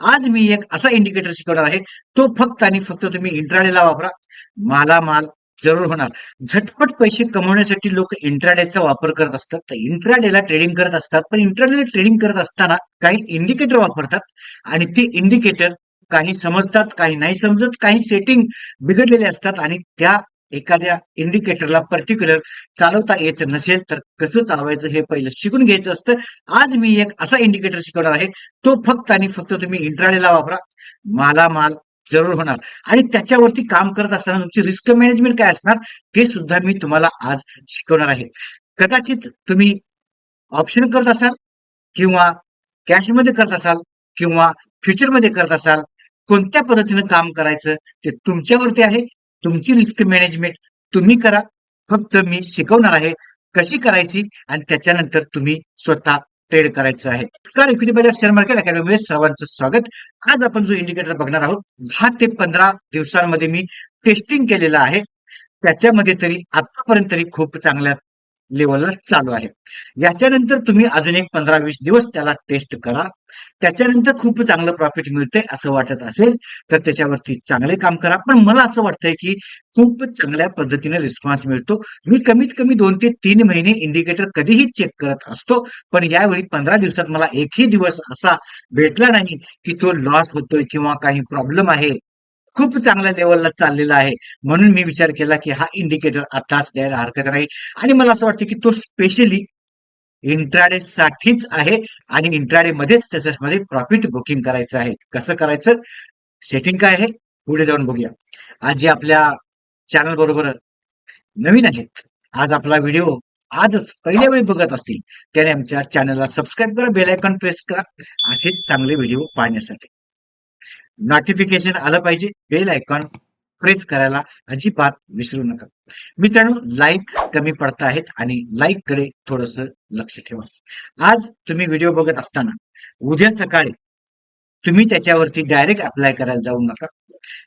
आज मी एक असा इंडिकेटर शिकवणार आहे तो फक्त आणि फक्त तुम्ही इंट्राडेला वापरा. मालामाल जरूर होणार. झटपट पैसे कमवण्यासाठी लोक इंट्राडेचा वापर करत असतात. तर इंट्राडेला ट्रेडिंग करत असतात. पण इंट्राडेला ट्रेडिंग करत असताना काही इंडिकेटर वापरतात आणि ते इंडिकेटर काही समजतात काही नाही समजत काही सेटिंग बिघडलेले असतात आणि त्या एखाद्या इंडिकेटरला पर्टिक्युलर चालवता येत नसेल तर कसं चालवायचं हे पहिलं शिकून घ्यायचं असतं. आज मी एक असा इंडिकेटर शिकवणार आहे. तो फक्त आणि फक्त तुम्ही इंट्राडेला वापरा. मालामाल जरूर होणार. आणि त्याच्यावरती काम करत असताना तुमची रिस्क मॅनेजमेंट काय असणार? ते सुद्धा मी तुम्हाला आज शिकवणार आहे. कदाचित तुम्ही ऑप्शन करत असाल किंवा कॅशमध्ये करत असाल किंवा फ्युचरमध्ये करत असाल कोणत्या पद्धतीनं काम करायचं ते तुमच्यावरती आहे. तुमची रिस्क मॅनेजमेंट तुम्ही करा. फक्त मी शिकवणार आहे कशी करायची आणि त्याच्यानंतर तुम्ही स्वतः ट्रेड करायचं आहे. नमस्कार इक्विटी बाजार शेअर मार्केट अकॅडमीमध्ये सर्वांचं स्वागत. आज आपण जो इंडिकेटर बघणार आहोत दहा ते पंधरा दिवसांमध्ये मी टेस्टिंग केलेलं आहे. त्याच्यामध्ये तरी आतापर्यंत तरी खूप चांगल्या लेवलला चालू आहे. याच्यानंतर तुम्ही अजून एक पंधरा वीस दिवस त्याला टेस्ट करा. त्याच्यानंतर खूप चांगलं प्रॉफिट मिळतंय असं वाटत असेल तर त्याच्यावरती चांगले काम करा. पण मला असं वाटतंय की खूप चांगल्या पद्धतीने रिस्पॉन्स मिळतो. मी कमीत कमी दोन ते तीन महिने इंडिकेटर कधीही चेक करत असतो पण यावेळी पंधरा दिवसात मला एकही दिवस असा भेटला नाही की तो लॉस होतोय किंवा काही प्रॉब्लेम आहे. खूप चांगल्या लेवलला चाललेला आहे. म्हणून मी विचार केला की हा इंडिकेटर आताच द्यायला हरकत नाही. आणि मला असं वाटतं की तो स्पेशली इंट्राडे साठीच आहे आणि इंट्राडे मध्येच त्याच्यामध्ये प्रॉफिट बुकिंग करायचं आहे. कसं करायचं? सेटिंग काय आहे? पुढे जाऊन बघूया. आज जे आपल्या चॅनल बरोबर नवीन आहेत. आज आपला व्हिडिओ आजच पहिल्या वेळी बघत असतील त्याने आमच्या चॅनलला सबस्क्राईब करा बेलायकॉन प्रेस करा. असे चांगले व्हिडिओ पाहण्यासाठी. नोटिफिकेशन आलं पाहिजे बेल आयकॉन प्रेस करायला अजिबात विसरू नका. मित्रांनो लाईक कमी पडत आहेत आणि लाईककडे थोडस लक्ष ठेवा. आज तुम्ही व्हिडिओ बघत असताना उद्या सकाळी तुम्ही त्याच्यावरती डायरेक्ट अप्लाय करायला जाऊ नका.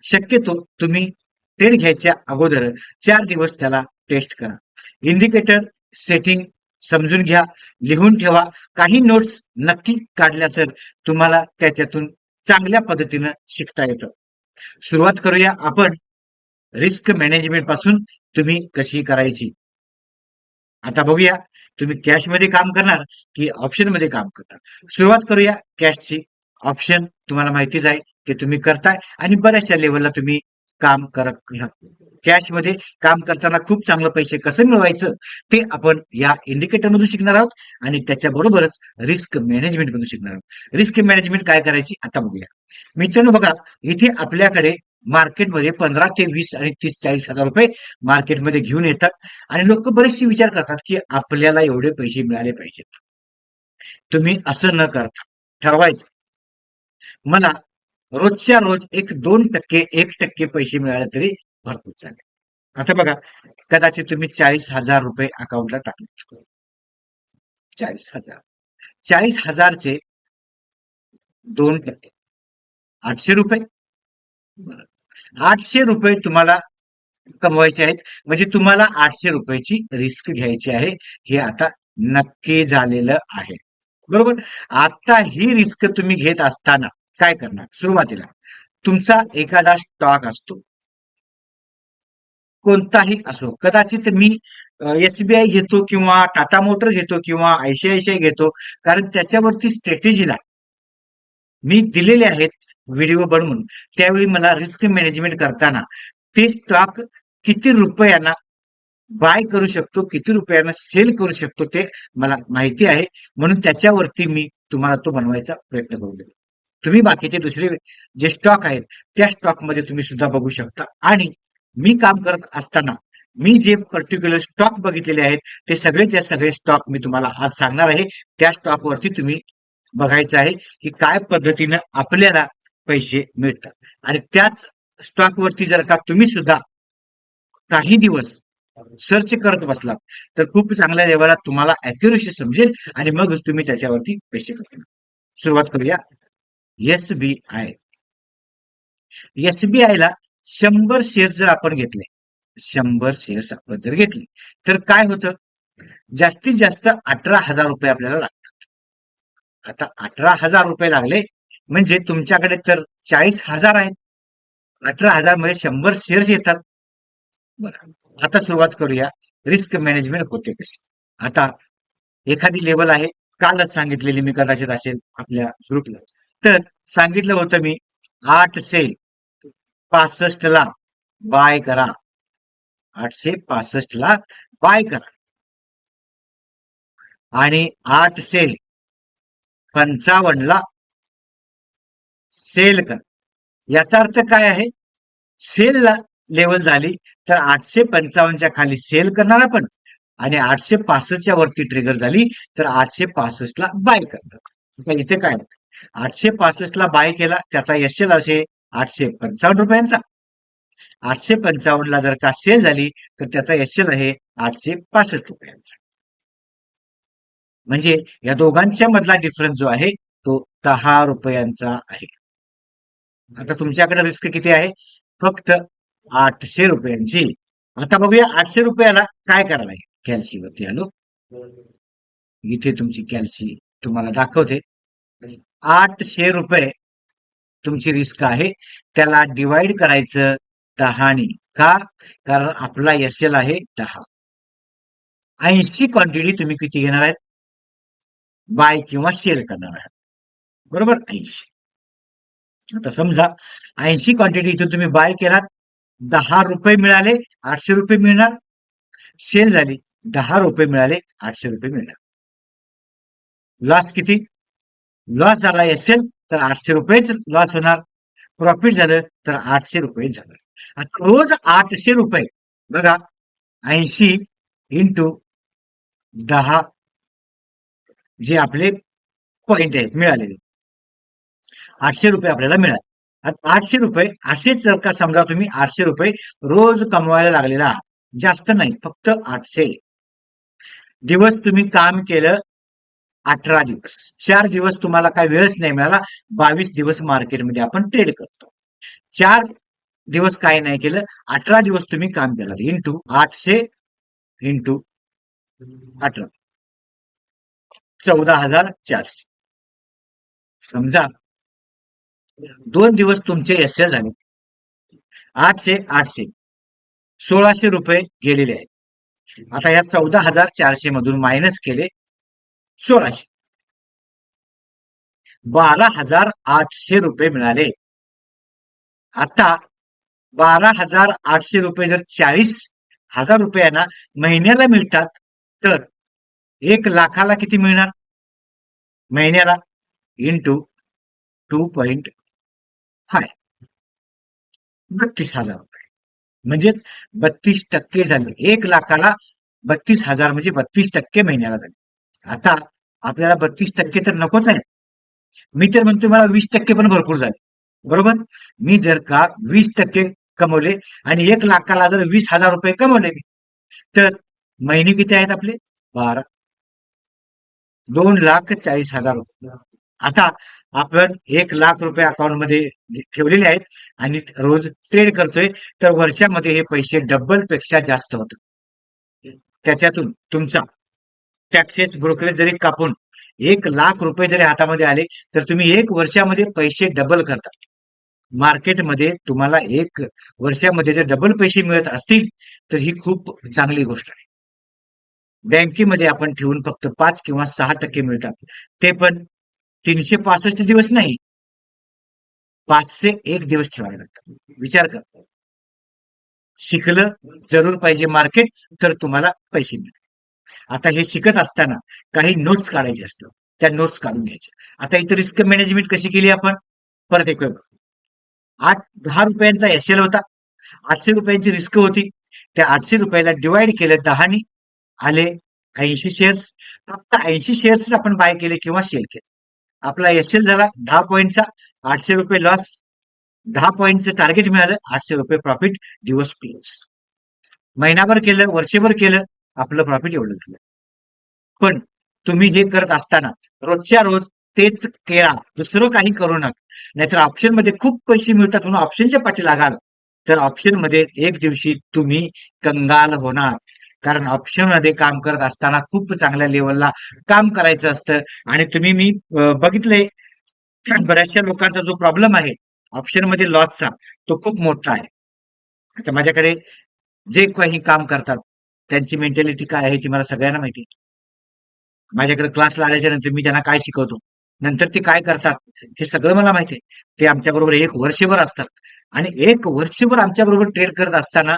शक्यतो तुम्ही ट्रेड घ्यायच्या अगोदर चार दिवस त्याला टेस्ट करा. इंडिकेटर सेटिंग समजून घ्या लिहून ठेवा. काही नोट्स नक्की काढल्या तर तुम्हाला त्याच्यातून चांगल्या पद्धतीनं शिकता येतं. सुरुवात करूया आपण. रिस्क मॅनेजमेंटपासून तुम्ही कशी करायची? आता बघूया तुम्ही कॅशमध्ये काम करणार की ऑप्शनमध्ये काम करणार? सुरुवात करूया कॅशची ऑप्शन तुम्हाला माहितीच आहे ते तुम्ही करताय आणि बऱ्याचशा लेवलला तुम्ही काम करत कॅशमध्ये काम करताना खूप चांगलं पैसे कसं मिळवायचं ते आपण या इंडिकेटर मधून शिकणार आहोत आणि त्याच्याबरोबरच रिस्क मॅनेजमेंट मधून शिकणार आहोत. रिस्क मॅनेजमेंट काय करायची आता बघूया. मित्रांनो बघा इथे आपल्याकडे मार्केटमध्ये पंधरा ते वीस आणि तीस चाळीस हजार रुपये मार्केटमध्ये घेऊन येतात आणि लोक बरेचसे विचार करतात की आपल्याला एवढे पैसे मिळाले पाहिजेत. तुम्ही असं न करता ठरवायचं. मला रोजच्या रोज एक दोन टक्के एक टक्के पैसे मिळाले तरी भरपूर चालेल. आता बघा कदाचित तुम्ही चाळीस हजार रुपये अकाउंटला टाकले चाळीस हजार. चाळीस हजारचे दोन टक्के. आठशे रुपये? आठशे रुपये तुम्हाला कमवायचे आहेत. म्हणजे तुम्हाला आठशे रुपयाची रिस्क घ्यायची आहे. हे आता नक्की झालेलं आहे. बरोबर? आता ही रिस्क तुम्ही घेत असताना काय करणार? सुरुवातीला तुमचा एखादा स्टॉक असतो. कोणताही असो कदाचित मी एसबीआय घेतो किंवा टाटा मोटर घेतो किंवा आयसीआयसीआय घेतो कारण त्याच्यावरती स्ट्रॅटेजीला मी दिलेले आहेत व्हिडिओ बनवून. त्यावेळी मला रिस्क मॅनेजमेंट करताना ते स्टॉक किती रुपयांना बाय करू शकतो किती रुपयांना सेल करू शकतो ते मला माहिती आहे. म्हणून त्याच्यावरती मी तुम्हाला तो बनवायचा प्रयत्न करू देतो. तुम्ही बाकीचे दुसरे जे स्टॉक आहेत त्या स्टॉकमध्ये तुम्ही सुद्धा बघू शकता. आणि मी काम करत असताना मी जे पर्टिक्युलर स्टॉक बघितलेले आहेत ते सगळेच्या सगळे स्टॉक मी तुम्हाला आज सांगणार आहे. त्या स्टॉकवरती तुम्ही बघायचं आहे की काय पद्धतीनं आपल्याला पैसे मिळतात. आणि त्याच स्टॉकवरती जर का तुम्ही सुद्धा काही दिवस सर्च करत बसलात तर खूप चांगल्या लेवलात तुम्हाला अॅक्युरेसी समजेल आणि मगच तुम्ही त्याच्यावरती पैसे करणार सुरुवात करूया. एस बी आय एसबीआय ला शंभर शेअर्स जर आपण घेतले शंभर शेअर्स आपण जर घेतले तर काय होतं? जास्तीत जास्त अठरा हजार रुपये आपल्याला लागतात. आता अठरा हजार रुपये लागले म्हणजे तुमच्याकडे तर चाळीस हजार आहेत. अठरा हजारमध्ये शंभर शेअर्स येतात. बरं आता सुरुवात करूया. रिस्क मॅनेजमेंट होते कशी आता एखादी लेवल आहे. कालच सांगितलेली मी कदाचित असेल आपल्या ग्रुपला तर सांगितलं होतं मी आठशे पासष्ट ला बाय करा. आठशे पासष्ट ला बाय करा. आणि आठशे पंचावन्न ला सेल करा. याचा अर्थ काय आहे? सेल ला लेवल झाली तर आठशे पंचावन्नच्या खाली सेल करणार आपण. आणि आठशे पासष्टच्या वरती ट्रिगर झाली तर आठशे पासष्ट ला बाय करणार. इथे काय? आठशे पासष्ट ला बाय केला त्याचा यशल असे आठशे पंचावन्न रुपयांचा. आठशे पंचावन्न ला जर का सेल झाली तर त्याचा यशल आहे आठशे पासष्ट रुपयांचा. म्हणजे या दोघांच्या मधला डिफरन्स जो आहे तो दहा रुपयांचा आहे. आता तुमच्याकडे रिस्क किती आहे? फक्त आठशे रुपयांची. आता बघूया आठशे रुपयाला काय करायला आहे कॅल्सी वरती आलो. इथे तुमची कॅल्सी तुम्हाला दाखवते. आठशे रुपये तुमची रिस्क आहे. त्याला डिवाइड करायचं दहाने. का? कारण आपला एल आहे दहा. ऐंशी क्वांटिटी तुम्ही किती घेणार आहेत? बाय किंवा शेअर करणार आहात. बरोबर? ऐंशी. आता समजा ऐंशी क्वांटिटी इथून तुम्ही बाय केलात दहा रुपये मिळाले आठशे रुपये मिळणार. सेल झाली दहा रुपये मिळाले आठशे रुपये मिळणार. लॉस किती? लॉस झाला असेल तर आठशे रुपयेच लॉस होणार. प्रॉफिट झालं तर आठशे रुपये झालं. आता रोज आठशे रुपये बघा ऐंशी इंटू दहा जे आपले पॉइंट आहेत मिळालेले. आठशे रुपये आपल्याला मिळाले. आता आठशे रुपये असेच जर का समजा तुम्ही आठशे रुपये रोज कमवायला लागलेला आहात जास्त नाही फक्त आठशे. दिवस तुम्ही काम केलं अठरा दिवस. चार दिवस तुम्हाला काय वेळच नाही मिळाला बावीस दिवस मार्केटमध्ये आपण ट्रेड करतो. चार दिवस काय नाही केलं अठरा दिवस तुम्ही काम केलं. इंटू आठशे इंटू अठरा. चौदा हजार चारशे. समजा दोन दिवस तुमचे एस एल झाले. आठशे आठशे. सोळाशे रुपये गेलेले आहेत. आता या चौदा हजार चारशे मधून मायनस केले सोळाशे. बारा हजार आठशे रुपये मिळाले. आता बारा हजार आठशे रुपये जर चाळीस हजार रुपयांना महिन्याला मिळतात तर एक लाखाला किती मिळणार? महिन्याला इंटू टू पॉइंट फाय बत्तीस हजार रुपये. म्हणजेच बत्तीस टक्के झाले. एक लाखाला बत्तीस हजार म्हणजे बत्तीस टक्के महिन्याला झाले. आता आपल्याला बत्तीस टक्के तर नकोच आहे. मी तर म्हणतो मला वीस टक्के पण भरपूर झाले. बरोबर? मी जर का वीस टक्के कमवले आणि एक लाखाला जर वीस हजार रुपये कमवले मी तर महिने किती आहेत आपले? बारा. दोन लाख चाळीस हजार रुपये. आता आपण एक लाख रुपये अकाउंटमध्ये ठेवलेले आहेत आणि रोज ट्रेड करतोय तर वर्षामध्ये हे पैसे डबलपेक्षा जास्त होत त्याच्यातून तुमचा टॅक्सेस ब्रोकरेज जरी कापून एक लाख रुपये जरी हातामध्ये आले तर तुम्ही एक वर्षामध्ये पैसे डबल करता. मार्केटमध्ये तुम्हाला एक वर्षामध्ये जर डबल पैसे मिळत असतील तर ही खूप चांगली गोष्ट आहे. बँकेमध्ये आपण ठेवून फक्त पाच किंवा सहा टक्के मिळतात. ते पण तीनशे पासष्ट दिवस नाही. पाचशे एक दिवस ठेवायला लागतात. विचार कर. शिकलं जरूर पाहिजे मार्केट तर तुम्हाला पैसे मिळतात. आता हे शिकत असताना काही नोट्स काढायचे असतात. त्या नोट्स काढून घ्यायच्या आता इथं रिस्क मॅनेजमेंट कशी केली आपण? परत एक वेळ आठ दहा रुपयांचा एसएल होता. आठशे रुपयांची रिस्क होती. त्या आठशे रुपयाला डिवाइड केलं दहानी. आले ऐंशी शेअर्स फक्त ऐंशी शेअर्स आपण बाय केले किंवा शेअर केले. आपला एसएल झाला दहा पॉईंटचा आठशे रुपये लॉस दहा पॉईंटचं टार्गेट मिळालं. आठशे रुपये प्रॉफिट दिवस क्लोज महिनाभर केलं वर्षभर केलं. आपलं प्रॉफिट एवढं झालं. पण तुम्ही हे करत असताना रोजच्या रोज तेच केला दुसरं काही करू नका. नाहीतर ऑप्शनमध्ये खूप पैसे मिळतात म्हणून ऑप्शनच्या पाठी लागाल. तर ऑप्शनमध्ये एक दिवशी तुम्ही कंगाल होणार. कारण ऑप्शनमध्ये काम करत असताना खूप चांगल्या लेवलला काम करायचं असतं. आणि तुम्ही मी बघितलंय बऱ्याचशा लोकांचा जो प्रॉब्लेम आहे ऑप्शनमध्ये लॉसचा तो खूप मोठा आहे. आता माझ्याकडे जे काही काम करतात त्यांची मेंटॅलिटी काय आहे ती मला सगळ्यांना माहिती आहे. माझ्याकडे क्लासला आल्याच्यानंतर मी त्यांना काय शिकवतो? नंतर ते काय करतात? हे सगळं मला माहिती आहे. ते आमच्याबरोबर एक वर्षभर असतात. आणि एक वर्षभर आमच्याबरोबर ट्रेड करत असताना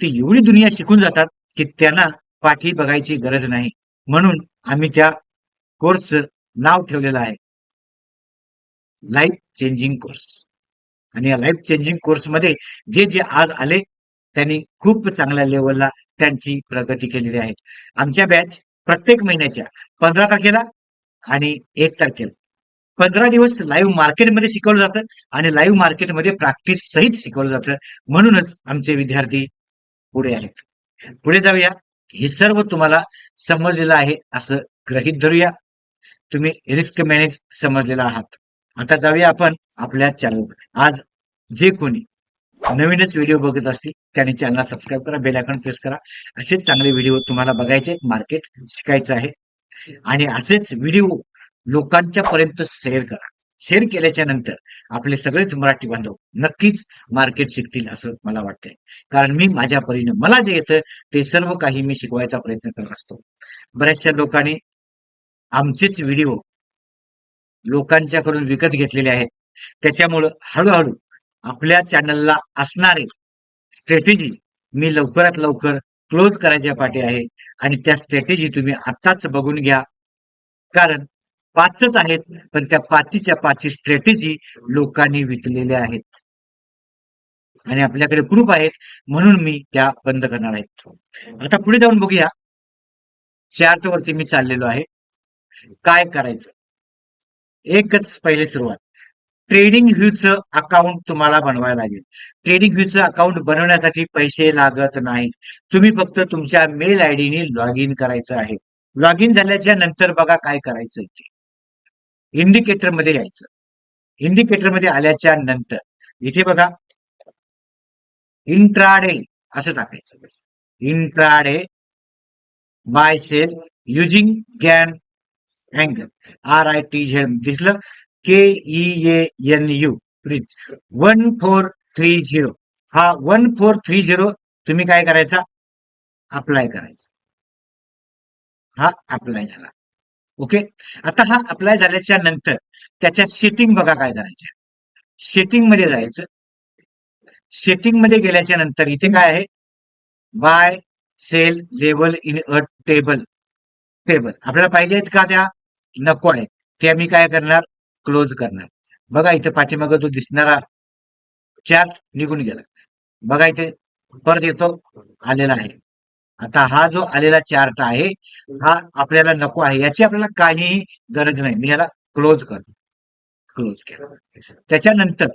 ती एवढी दुनिया शिकून जातात की त्यांना पाठी बघायची गरज नाही. म्हणून आम्ही त्या कोर्सचं नाव ठेवलेलं आहे. लाईफ चेंजिंग कोर्स आणि या लाईफ चेंजिंग कोर्समध्ये जे जे आज आले त्यांनी खूप चांगल्या लेवलला त्यांची प्रगती केलेली आहे. आमच्या बॅच प्रत्येक महिन्याच्या पंधरा तारखेला आणि एक तारखेला. पंधरा दिवस लाईव्ह मार्केटमध्ये शिकवलं जातं आणि लाईव्ह मार्केटमध्ये प्रॅक्टिस सहित शिकवलं जातं. म्हणूनच आमचे विद्यार्थी पुढे आहेत. पुढे जाऊया. हे सर्व तुम्हाला समजलेलं आहे असं ग्रहित धरूया. तुम्ही रिस्क मॅनेज समजलेला आहात. आता जाऊया आपण आपल्या चॅनलवर आज जे कोणी नवीनच व्हिडिओ बघत असतील त्यांनी चॅनल सबस्क्राईब करा बेल आयकॉन प्रेस करा. असेच चांगले व्हिडिओ तुम्हाला बघायचे मार्केट शिकायचं आहे. आणि असेच व्हिडिओ लोकांच्या पर्यंत शेअर करा. शेअर केल्याच्यानंतर आपले सगळेच मराठी बांधव नक्कीच मार्केट शिकतील असं मला वाटतंय. कारण मी माझ्या परीने मला जे येतं ते सर्व काही मी शिकवायचा प्रयत्न करत असतो. बऱ्याचशा लोकांनी आमचेच व्हिडिओ लोकांच्याकडून विकत घेतलेले आहेत. त्याच्यामुळं हळूहळू आपल्या चॅनलला असणारे स्ट्रॅटेजी मी लवकरात लवकर क्लोज करायच्या पाठी आहे. आणि त्या स्ट्रॅटेजी तुम्ही आत्ताच बघून घ्या. कारण पाचच आहेत पण त्या पाचीच्या पाचही स्ट्रॅटेजी लोकांनी विकलेल्या आहेत. आणि आपल्याकडे ग्रुप आहेत म्हणून मी त्या बंद करणार आहेत आता पुढे जाऊन बघूया. चार्ट वरती मी चाललेलो आहे. काय करायचं? एकच पहिले सुरुवात. ट्रेडिंग व्ह्यूचं अकाउंट तुम्हाला बनवायला लागेल. ट्रेडिंग व्ह्यूचं अकाउंट बनवण्यासाठी पैसे लागत नाहीत. तुम्ही फक्त तुमच्या मेल आयडीने लॉग इन करायचं आहे. लॉग इन झाल्याच्यानंतर बघा काय करायचं ते. इंडिकेटरमध्ये यायचं. इंडिकेटरमध्ये आल्याच्यानंतर. इथे बघा. इंट्राडे असं टाकायचं. Intraday buy sell using Gann angle. R I T Z दिसलं? K E N U please one four three zero हा वन फोर थ्री झिरो तुम्ही काय करायचा? अप्लाय करायचा. हा अप्लाय झाला. ओके आता हा अप्लाय झाल्याच्यानंतर त्याच्या सेटिंग बघा काय करायच्या सेटिंगमध्ये जायचं. सेटिंगमध्ये गेल्याच्यानंतर इथे काय आहे? Buy sell level in a table table आपल्याला पाहिजे आहेत का त्या? नको आहे ते आम्ही काय करणार? क्लोज करणार. बघा इथे पाठीमागं तो दिसणारा चार्ट निघून गेला. बघा इथे परत येतो आलेला आहे. आता हा जो आलेला चार्ट आहे हा आपल्याला नको आहे. याची आपल्याला काहीही गरज नाही. मी याला क्लोज करतो. क्लोज केला. त्याच्यानंतर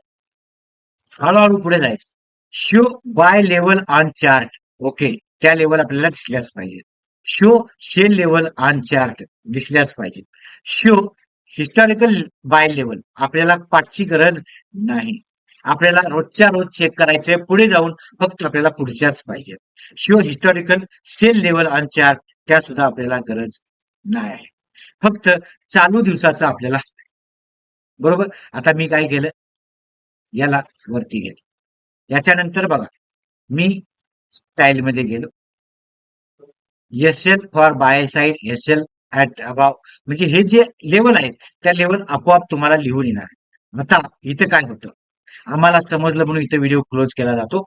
हळूहळू पुढे जायचं. Show buy level on chart okay त्या लेवल आपल्याला दिसल्याच पाहिजे show sell level on chart दिसल्याच पाहिजे शो हिस्टॉरिकल बाय लेवल आपल्याला पाठची गरज नाही. आपल्याला रोजच्या रोज चेक करायचंय पुढे जाऊन फक्त आपल्याला पुढच्याच पाहिजे. Show historical sell level on chart त्या सुद्धा आपल्याला गरज नाही. आहे फक्त चालू दिवसाचा आपल्याला बरोबर? आता मी काय केलं? याला वरती घेतलं. याच्यानंतर बघा मी स्टाईल मध्ये गेलो. S L for buy side S L at above म्हणजे हे जे लेवल आहेत त्या लेवल आपोआप तुम्हाला लिहून येणार. आता इथं काय होतं? आम्हाला समजलं म्हणून इथं व्हिडिओ क्लोज केला जातो.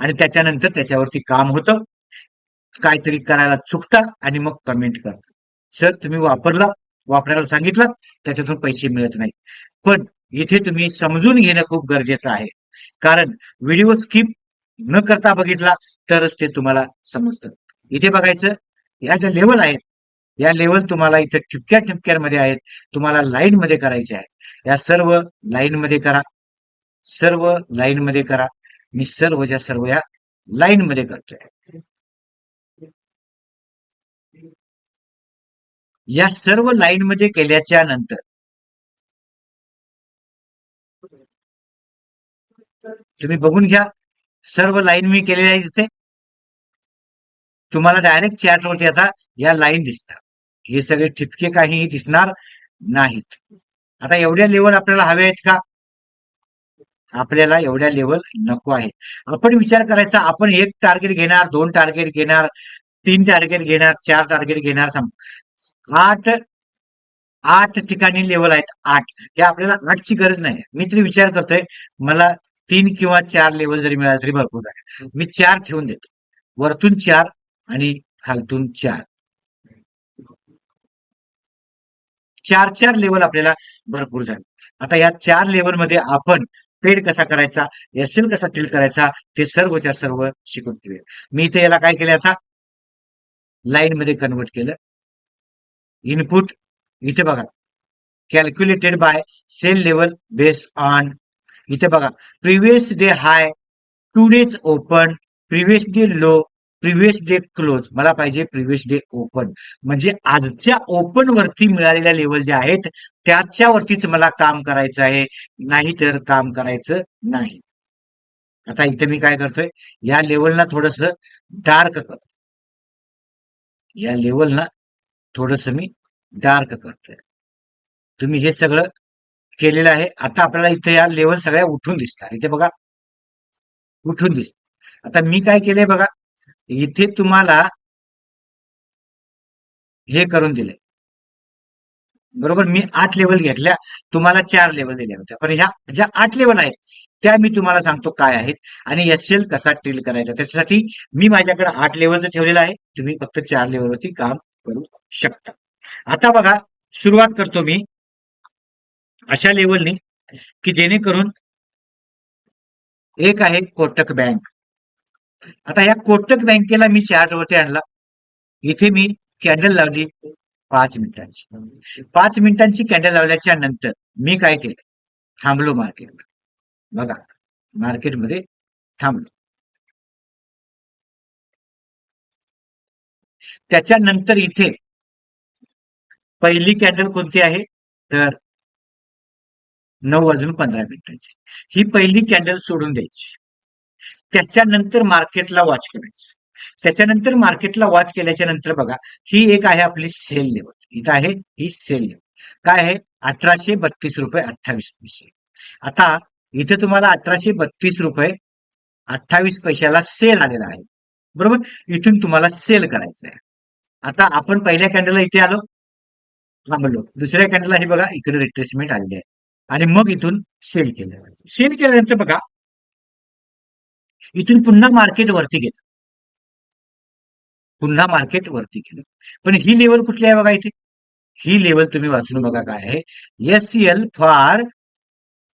आणि त्याच्यानंतर त्याच्यावरती काम होतं. काहीतरी करायला चुकता आणि मग कमेंट करता. सर तुम्ही वापरला वापरायला सांगितलं त्याच्यातून पैसे मिळत नाही पण इथे तुम्ही समजून घेणं खूप गरजेचं आहे. कारण व्हिडिओ स्किप न करता बघितला तरच ते तुम्हाला समजतं. इथे बघायचं या ज्या लेवल आहेत या लेवल तुम्हाला इथे ठिपक्या ठिपक्यांमध्ये आहेत. तुम्हाला लाईन मध्ये करायचे आहेत. या सर्व लाईन मध्ये करा. सर्व लाईन मध्ये करा. मी सर्व ज्या सर्व या लाईन मध्ये करतोय. या सर्व लाईन मध्ये केल्याच्यानंतर तुम्ही बघून घ्या. सर्व लाईन मी केलेल्या आहे तिथे तुम्हाला डायरेक्ट चॅटवरती आता या लाईन दिसतात. हे सगळे ठिपके काहीही दिसणार नाहीत. आता एवढ्या लेवल आपल्याला हवे आहेत का? आपल्याला एवढ्या लेवल नको आहेत. आपण विचार करायचा आपण एक टार्गेट घेणार दोन टार्गेट घेणार तीन टार्गेट घेणार चार टार्गेट घेणार सम आठ आठ ठिकाणी लेवल आहेत आठ. या आपल्याला आठची गरज नाही. मी तरी विचार करतोय मला तीन किंवा चार लेवल जरी मिळाले तरी भरपूर आहे मी चार ठेवून देतो. वरतून चार आणि खालतून चार. चार चार लेवल आपल्याला भरपूर झाले. आता या चार लेवलमध्ये आपण ट्रेड कसा करायचा एल कसा ट्रेड करायचा ते सर्वच्या सर्व शिकून घेऊया. मी इथे याला काय केलं आता? लाईन मध्ये कन्वर्ट केलं. इनपुट इथे बघा. Calculated buy sell level based on इथे बघा. Previous day high today's open previous day low previous day close मला पाहिजे प्रिव्हियस डे ओपन म्हणजे आजच्या ओपन वरती मिळालेल्या लेवल ज्या आहेत त्याच्यावरतीच मला काम करायचं आहे. नाहीतर काम करायचं नाही. आता इथे मी काय करतोय? या लेवलला थोडस डार्क करतो या लेवलला थोडस मी डार्क करतोय. तुम्ही हे सगळं केलेलं आहे. आता आपल्याला इथे या लेवल सगळ्या उठून दिसतात. इथे बघा. उठून दिसत आता मी काय केलंय बघा? इथे तुम्हाला हे करून दिले. बरोबर? मी आठ लेवल घेतल्या तुम्हाला चार लेवल दिल्या होत्या. पण ह्या ज्या आठ लेवल आहेत त्या मी तुम्हाला सांगतो काय आहेत आणि एस एल कसा ट्रील करायचा. त्याच्यासाठी मी माझ्याकडे आठ लेवलचं ठेवलेलं आहे. तुम्ही फक्त चार लेवलवरती काम करू शकता. आता बघा सुरुवात करतो मी अशा लेवलनी की जेणेकरून एक आहे कोटक बँक. आता या कोटक बँकेला मी चार्टवरती आणला. इथे मी कॅन्डल लावली पाच मिनिटांची. पाच मिनिटांची कॅन्डल लावल्याच्या नंतर मी काय केलं? थांबलो मार्केटमध्ये बघा मार्केटमध्ये थांबलो. त्याच्यानंतर इथे पहिली कॅन्डल कोणती आहे? तर नऊ वाजून पंधरा मिनिटांची. ही पहिली कॅन्डल सोडून द्यायची. त्याच्यानंतर मार्केटला वॉच करायचं. त्याच्यानंतर मार्केटला वॉच केल्याच्यानंतर बघा ही एक आहे आपली सेल लेवल इथं आहे ही सेल लेवल काय आहे? अठराशे बत्तीस रुपये अठ्ठावीस पैसे. आता इथे तुम्हाला अठराशे बत्तीस रुपये अठ्ठावीस पैशाला सेल आलेला आहे. बरोबर? इथून तुम्हाला सेल करायचं आहे. आता आपण पहिल्या कॅन्डलला इथे आलो. थांबलो. दुसऱ्या कॅन्डलला हे बघा इकडे रिट्रेसमेंट आलेली आहे. आणि मग इथून सेल केलं. सेल केल्यानंतर बघा इथून पुन्हा मार्केट वरती घेत पुन्हा मार्केट वरती केलं पण ही लेवल कुठली आहे बघा इथे? ही लेवल तुम्ही वाचून बघा काय आहे. S L for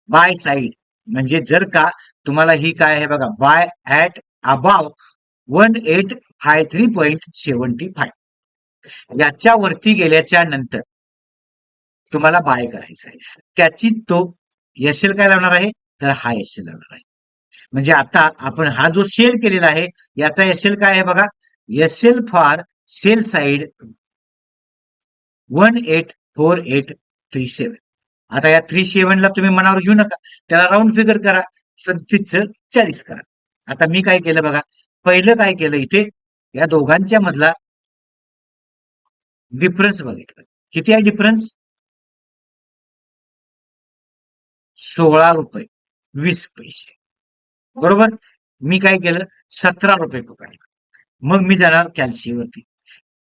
buy side म्हणजे जर का तुम्हाला ही काय आहे बघा buy at above one eight five three point seventy five याच्या वरती गेल्याच्यानंतर तुम्हाला बाय करायचं आहे. त्याची तो एस एल काय लावणार आहे? तर हा एस एल लावणार आहे. म्हणजे आता आपण हा जो सेल केलेला आहे याचा एस एल काय आहे बघा? S L for sell side one eight four eight three seven आता या थ्री सेव्हनला तुम्ही मनावर घेऊ नका. त्याला राऊंड फिगर करा. सदतीस चाळीस करा. आता मी काय केलं बघा? पहिलं काय केलं इथे? या दोघांच्या मधला डिफरन्स बघितलं. किती आहे डिफरन्स सोळा रुपये. वीस पैसे. बरोबर? मी काय केलं? सतरा रुपये पकडले. मग मी जाणार कॅल्सीवरती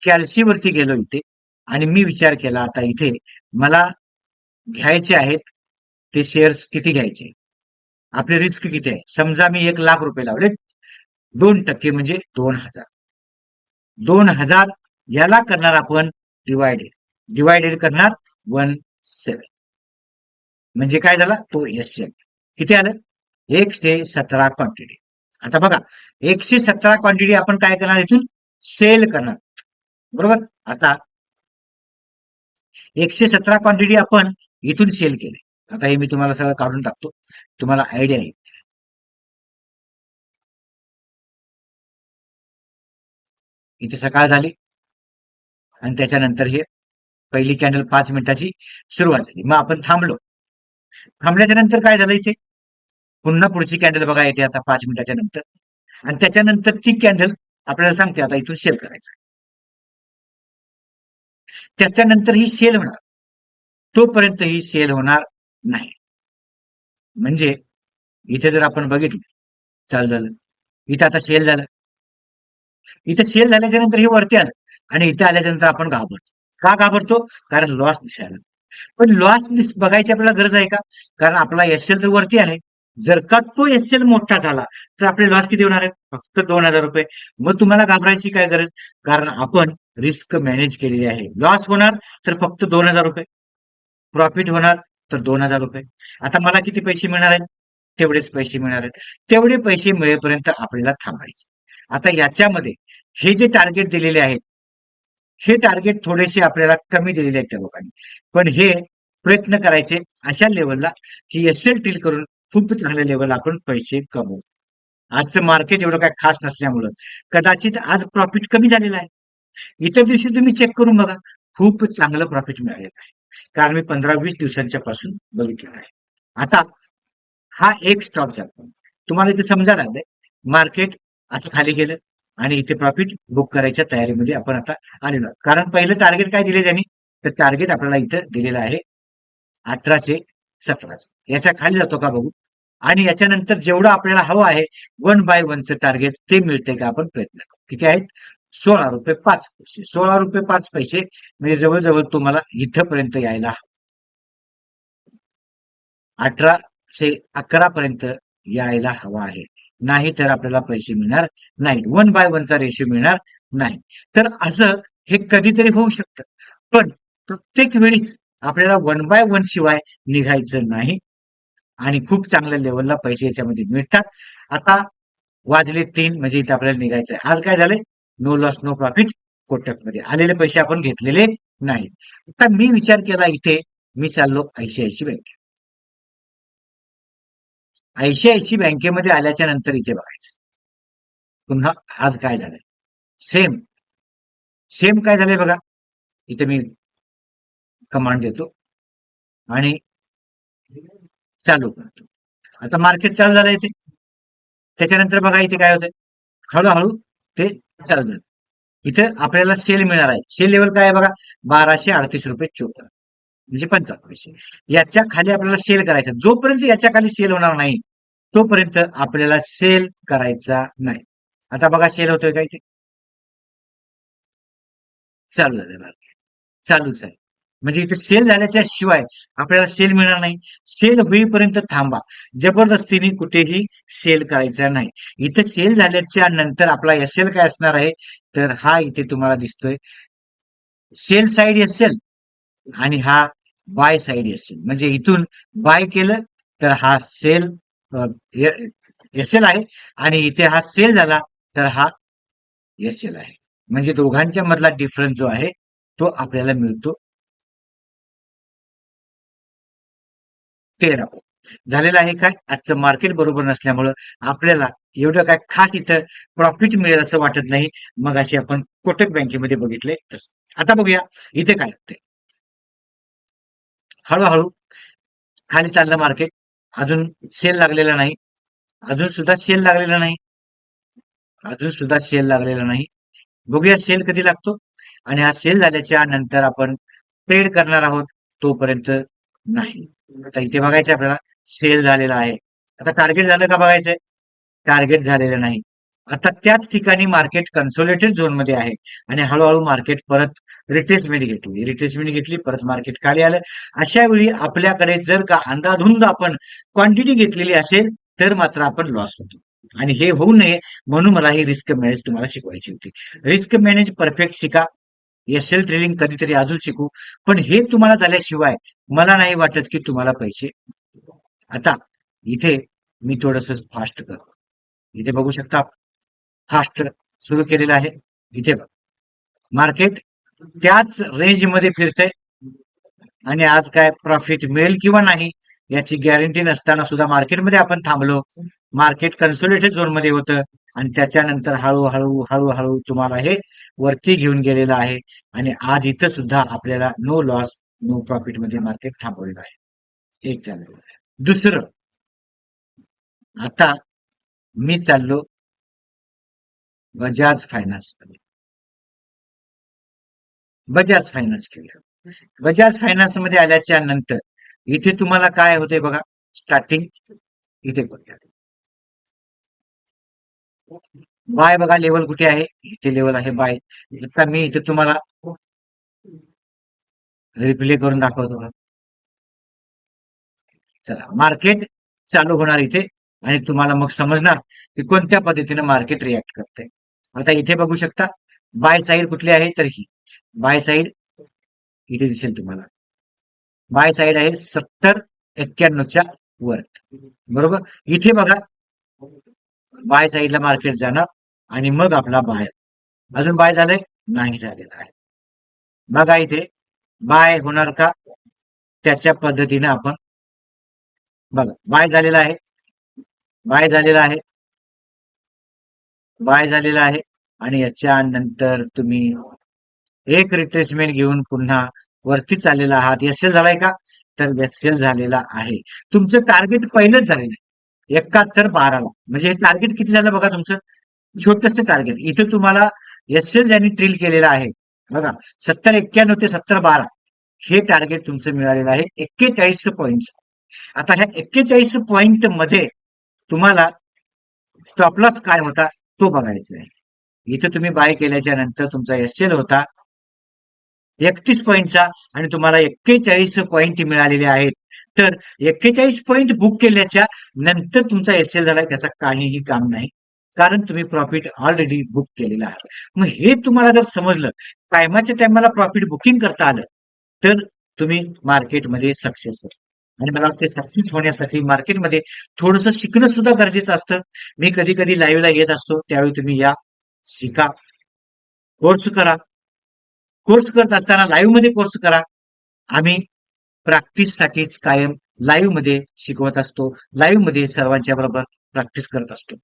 कॅल्सीवरती गेलो इथे आणि मी विचार केला आता इथे मला घ्यायचे आहेत ते शेअर्स किती घ्यायचे? आपले रिस्क किती आहे? समजा मी एक लाख रुपये लावले दोन टक्के म्हणजे दोन हजार. दोन हजार याला करणार आपण डिवायडेड डिवायडेड करणार वन सेवन म्हणजे काय झाला? तो एस एल किती आलं? एकशे सतरा क्वांटिटी आता बघा एकशे सतरा क्वांटिटी आपण काय करणार इथून? सेल करणार. बरोबर? आता एकशे सतरा क्वांटिटी आपण इथून सेल केले. आता हे मी तुम्हाला सगळं काढून टाकतो. तुम्हाला आयडिया येईल इथे सकाळ झाली. आणि त्याच्यानंतर हे पहिली कॅन्डल पाच मिनिटाची सुरुवात झाली. मग आपण थांबलो. थांबल्याच्या नंतर काय झालं इथे? पुन्हा पुढची कॅन्डल बघा येते आता पाच मिनिटाच्या नंतर. आणि त्याच्यानंतर ती कॅन्डल आपल्याला सांगते आता इथून सेल करायचं. त्याच्यानंतर ही सेल होणार. तोपर्यंत ही सेल होणार नाही. म्हणजे इथे जर आपण बघितलं चालू झालं. इथं आता सेल झालं. इथं सेल झाल्याच्यानंतर हे वरती आलं. आणि इथे आल्याच्यानंतर आपण घाबरतो. का घाबरतो? कारण लॉस दिसायला पण लॉस बघायची आपल्याला गरज आहे का? कारण आपला एसएल तर वरती आहे. जर का तो एसएल मोठा झाला तर आपले लॉस किती होणार आहे फक्त दोन हजार रुपये. मग तुम्हाला घाबरायची काय गरज? कारण आपण रिस्क मॅनेज केलेली आहे. लॉस होणार तर फक्त दोन हजार रुपये. प्रॉफिट होणार तर दोन हजार रुपये. आता मला किती पैसे मिळणार आहेत? तेवढेच पैसे मिळणार आहेत. तेवढे पैसे मिळेपर्यंत आपल्याला थांबायचे आता याच्यामध्ये हे जे टार्गेट दिलेले आहेत हे टार्गेट थोडेसे आपल्याला कमी दिलेले आहेत त्या लोकांनी. पण हे प्रयत्न करायचे अशा लेवलला की एस एल टील करून खूप चांगल्या लेवलला आपण पैसे कमवू. आजचं मार्केट एवढं काय खास नसल्यामुळं. कदाचित आज प्रॉफिट कमी झालेलं आहे. इतर दिवशी तुम्ही चेक करून बघा. खूप चांगलं प्रॉफिट मिळालेलं आहे. कारण मी पंधरा वीस दिवसांच्या पासून बघितलेलं आहे. आता हा एक स्टॉक जातो तुम्हाला इथे समजा लागलंय. मार्केट आता खाली गेलं आणि इथे प्रॉफिट बुक करायच्या तयारीमध्ये आपण आता आलेलो आहोत. कारण पहिलं टार्गेट काय दिले त्यांनी? तर टार्गेट आपल्याला इथं दिलेलं आहे अठराशे सतराचं. याच्या खाली जातो का बघू? आणि याच्यानंतर जेवढं आपल्याला हवं आहे वन बाय वनचं टार्गेट ते मिळते का आपण प्रयत्न करू. किती आहेत सोळा रुपये पाच पैसे. सोळा रुपये पाच पैसे म्हणजे जवळजवळ तुम्हाला इथंपर्यंत यायला हवं. अठराशे अकरा पर्यंत यायला हवा आहे. नाही तर आपल्याला पैसे मिळणार नाही वन बाय वनचा रेशो मिळणार नाही. तर असं हे कधीतरी होऊ शकतं. पण प्रत्येक वेळीच आपल्याला वन बाय वन शिवाय निघायचं नाही. आणि खूप चांगल्या लेवलला पैसे याच्यामध्ये मिळतात. आता वाजले तीन म्हणजे इथे आपल्याला निघायचं आहे आज काय झालंय? नो लॉस नो प्रॉफिट कोटकमध्ये आलेले पैसे आपण घेतलेले नाही. आता मी विचार केला इथे मी चाललो आयसीआयसी बँकेत आयसीआयसी बँकेमध्ये आल्याच्यानंतर इथे बघायचं. पुन्हा आज काय झालंय? सेम सेम काय झालंय बघा? इथे मी कमांड देतो. आणि चालू करतो. आता मार्केट चालू झालं इथे. त्याच्यानंतर बघा इथे काय होतंय? हळूहळू ते चालू झालं. इथं आपल्याला सेल मिळणार आहे. सेल लेवल काय आहे बघा? बाराशे अडतीस रुपये चोपन्न. म्हणजे पंचावन्न पैसे याच्या खाली आपल्याला सेल करायचं. जोपर्यंत याच्या खाली सेल होणार नाही तोपर्यंत आपल्याला सेल करायचा नाही. आता बघा सेल होतोय का इथे? चालू झालं मार्केट चालूच आहे. म्हणजे इथे सेल झाल्याच्या शिवाय आपल्याला सेल मिळणार नाही. सेल होईपर्यंत थांबा. जबरदस्तीने कुठेही सेल करायचा नाही. इथे सेल झाल्याच्यानंतर आपला एस एल काय असणार आहे? तर हा इथे तुम्हाला दिसतोय. सेल साइड एस एल आणि हा बाय साइड एस एल म्हणजे इथून बाय केलं तर हा सेल एस एल आहे. आणि इथे हा सेल झाला तर हा एस एल आहे. म्हणजे दोघांच्या मधला डिफरन्स जो आहे तो आपल्याला मिळतो. तेरा. झालेलं आहे काय? आजचं मार्केट बरोबर नसल्यामुळं आपल्याला एवढं काय खास इथं प्रॉफिट मिळेल असं वाटत नाही. मग अशी आपण कोटक बँकेमध्ये बघितले तसं. आता बघूया. इथे काय होते हळूहळू खाली चाललं मार्केट अजून सेल लागलेला नाही. अजून सुद्धा सेल लागलेला नाही. अजून सुद्धा सेल लागलेला नाही. बघूया सेल कधी लागतो? आणि हा सेल झाल्याच्यानंतर आपण ट्रेड करणार आहोत तोपर्यंत नाही. इथे बघायचं आपल्याला सेल झालेला आहे. आता टार्गेट झालं का बघायचंय? टार्गेट झालेलं नाही. आता त्याच ठिकाणी मार्केट कन्सोलेटेड झोनमध्ये आहे. आणि हळूहळू मार्केट परत रिट्रेसमेंट घेतली. रिट्रेसमेंट घेतली परत मार्केट खाली आलं. अशा वेळी आपल्याकडे जर का अंदाधुंद आपण क्वांटिटी घेतलेली असेल तर मात्र आपण लॉस होतो. आणि हे होऊ नये म्हणून मला ही रिस्क मॅनेज तुम्हाला शिकवायची होती. रिस्क मॅनेज परफेक्ट शिका. एस एल ट्रेडिंग कधीतरी अजून शिकू. पण हे तुम्हाला झाल्याशिवाय मला नाही वाटत की तुम्हाला पैसे आता इथे मी थोडस फास्ट करतो. इथे बघू शकता फास्ट सुरू केलेलं आहे. इथे बघ. मार्केट त्याच रेंजमध्ये फिरतंय. आणि आज काय प्रॉफिट मिळेल किंवा नाही याची गॅरंटी नसताना सुद्धा मार्केटमध्ये आपण थांबलो. मार्केट कन्सोलेटेड झोनमध्ये होतं. आणि त्याच्यानंतर हळूहळू हळूहळू तुम्हाला हे वरती घेऊन गेलेलं आहे. आणि आज इथं सुद्धा आपल्याला नो लॉस नो प्रॉफिटमध्ये मार्केट थांबवलेलं आहे. एक झालं दुसरं आता मी चाललो बजाज फायनान्समध्ये. बजाज फायनान्स केलं. बजाज फायनान्समध्ये आल्याच्यानंतर इथे तुम्हाला काय होते बघा स्टार्टिंग इथे बघा बाय बघा लेवल कुठे आहे? इथे लेवल आहे बाय. आता मी इथे तुम्हाला रिप्ले करून दाखवतो चला मार्केट चालू होणार इथे आणि तुम्हाला मग समजणार की कोणत्या पद्धतीने मार्केट रिॲक्ट करते आता इथे बघू शकता बाय साईड कुठली आहे? तर ही. बाय साईड इथे दिसेल तुम्हाला. बाय साईड आहे सत्तर एक्क्याण्णवच्या वर. बरोबर? इथे बघा बाय साईडला मार्केट जाणार आणि मग आपला बाय. अजून बाय झालंय? नाही झालेला आहे. बघा इथे बाय होणार का? त्याच्या पद्धतीने आपण बघा बाय झालेला आहे. बाय झालेला आहे. बाय झालेला आहे. आणि याच्या नंतर तुम्ही एक रिप्लेसमेंट घेऊन पुन्हा वरती चाललेला आहात. एस एल झालाय का? तर एस एल झालेला आहे. तुमचं टार्गेट पहिलंच झालेलं आहे. एकाहत्तर बाराला. म्हणजे हे टार्गेट किती झालं बघा तुमचं? छोटस टार्गेट इथे तुम्हाला एस एल ज्यांनी ट्रिल केलेलं आहे. बघा सत्तर एक्क्याण्णव ते सत्तर बारा हे टार्गेट तुमचं मिळालेलं आहे. एक्केचाळीस पॉईंट आता ह्या एक्केचाळीस पॉईंटमध्ये तुम्हाला स्टॉपलॉस काय होता तो बघायचा आहे. इथे तुम्ही बाय केल्याच्यानंतर तुमचा एस एल होता. एकतीस पॉईंटचा आणि तुम्हाला एक्केचाळीस पॉईंट मिळालेले आहेत. तर एक्केचाळीस पॉईंट बुक केल्याच्यानंतर तुमचा एस एल झाला त्याचा काहीही काम नाही. कारण तुम्ही प्रॉफिट ऑलरेडी बुक केलेलं आहे. मग हे तुम्हाला जर समजलं टायमाच्या टायमाला प्रॉफिट बुकिंग करता आलं तर तुम्ही मार्केटमध्ये सक्सेस होता. आणि मला वाटतं सक्सेस होण्यासाठी मार्केटमध्ये थोडंसं शिकणं सुद्धा गरजेचं असतं. मी कधी कधी लाईव्हला येत असतो त्यावेळी तुम्ही या शिका. कोर्स करा. कोर्स करत असताना लाईव्हमध्ये कोर्स करा. आम्ही प्रॅक्टिस साठीच कायम लाईव्हमध्ये शिकवत असतो. लाईव्हमध्ये सर्वांच्या बरोबर प्रॅक्टिस करत असतो.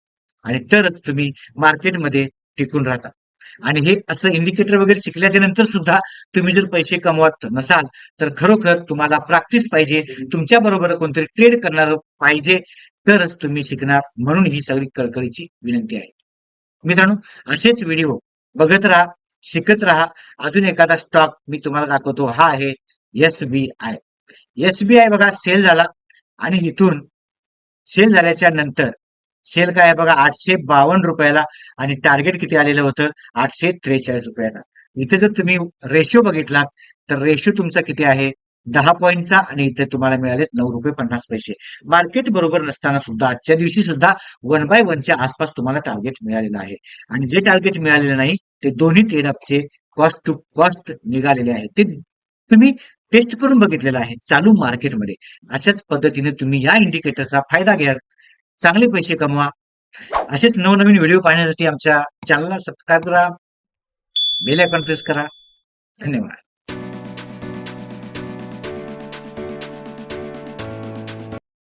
आणि तरच तुम्ही मार्केटमध्ये टिकून राहता. आणि हे असं इंडिकेटर वगैरे शिकल्याच्या नंतर सुद्धा तुम्ही जर पैसे कमवत नसाल तर खरोखर तुम्हाला प्रॅक्टिस पाहिजे. तुमच्या बरोबर कोणतरी ट्रेड करणार पाहिजे तरच तुम्ही शिकणार म्हणून ही सगळी कळकळीची विनंती आहे. मित्रांनो असेच व्हिडिओ बघत राहा शिकत राहा. अजून एखादा स्टॉक मी तुम्हाला दाखवतो. हा आहे S B I S B I बघा सेल झाला. आणि इथून सेल झाल्याच्यानंतर सेल काय आहे बघा आठशे बावन्न रुपयाला आणि टार्गेट किती आलेलं होतं? आठशे त्रेचाळीस रुपयाला. इथे जर तुम्ही रेशो बघितलात तर रेशो तुमचा किती आहे? दहा पॉईंटचा आणि इथे तुम्हाला मिळाले नऊ रुपये पन्नास पैसे. मार्केट बरोबर नसताना सुद्धा आजच्या दिवशी सुद्धा वन बाय वनच्या आसपास तुम्हाला टार्गेट मिळालेलं आहे. आणि जे टार्गेट मिळालेलं नाही ते दोन्ही ट्रेडअपचे कॉस्ट टू कॉस्ट निघालेले आहे. ते तुम्ही टेस्ट करून बघितलेला आहे. चालू मार्केटमध्ये अशाच पद्धतीने तुम्ही या इंडिकेटरचा फायदा घ्या चांगले पैसे कमवा. असेच नवनवीन व्हिडिओ पाहण्यासाठी आमच्या चॅनलला सबस्क्राईब करा. बेल आयकॉन प्रेस करा. धन्यवाद.